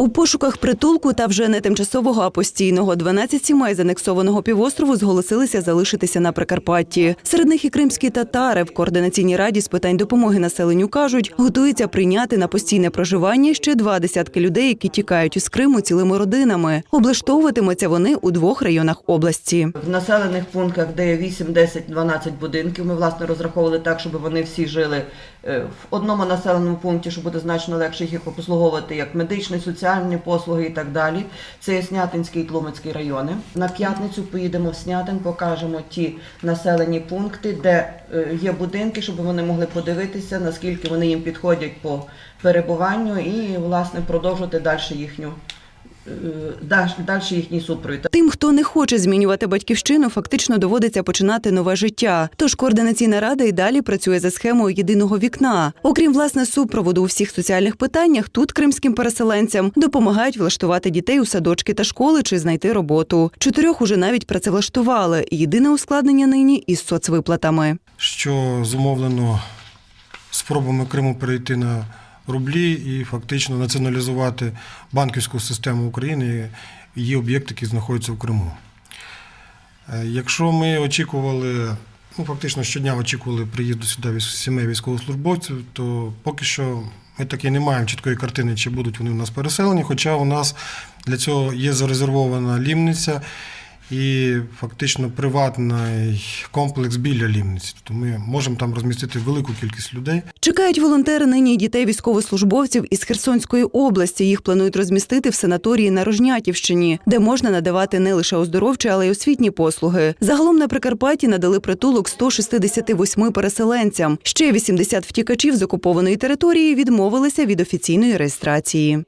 У пошуках притулку та вже не тимчасового, а постійного 12 сімей з анексованого півострову зголосилися залишитися на Прикарпатті. Серед них і кримські татари в координаційній раді з питань допомоги населенню кажуть, готуються прийняти на постійне проживання ще два десятки людей, які тікають із Криму цілими родинами. Облаштовуватимуться вони у двох районах області. В населених пунктах, де є 8, 10, 12 будинків, ми власне розраховували так, щоб вони всі жили е, в одному населеному пункті, що буде значно легше їх обслуговувати як медичні, соціальні послуги і так далі. Це є Снятинський і Тлумацький райони. На п'ятницю поїдемо в Снятин, покажемо ті населені пункти, де е, є будинки, щоб вони могли подивитися, наскільки вони їм підходять по перебуванню, і власне продовжувати далі їхню далі їхній супровід. Тим, хто не хоче змінювати батьківщину, фактично доводиться починати нове життя. Тож координаційна рада і далі працює за схемою єдиного вікна. Окрім власне супроводу у всіх соціальних питаннях, тут кримським переселенцям допомагають влаштувати дітей у садочки та школи чи знайти роботу. Чотирьох уже навіть працевлаштували. Єдине ускладнення нині із соцвиплатами. що зумовлено спробами Криму перейти на рублі і фактично націоналізувати банківську систему України і її об'єкти, які знаходяться в Криму. Е, Якщо ми очікували, ну фактично щодня очікували приїзду сюди сімей військовослужбовців, то поки що ми таки не маємо чіткої картини, чи будуть вони у нас переселені, хоча у нас для цього є зарезервована лімниця і фактично приватний комплекс біля лімниці. Тобто ми можемо там розмістити велику кількість людей. Чекають волонтери нині дітей військовослужбовців із Херсонської області. Їх планують розмістити в санаторії на Рожнятівщині, де можна надавати не лише оздоровчі, але й освітні послуги. Загалом на Прикарпатті надали притулок 168 переселенцям. Ще 80 втікачів з окупованої території відмовилися від офіційної реєстрації.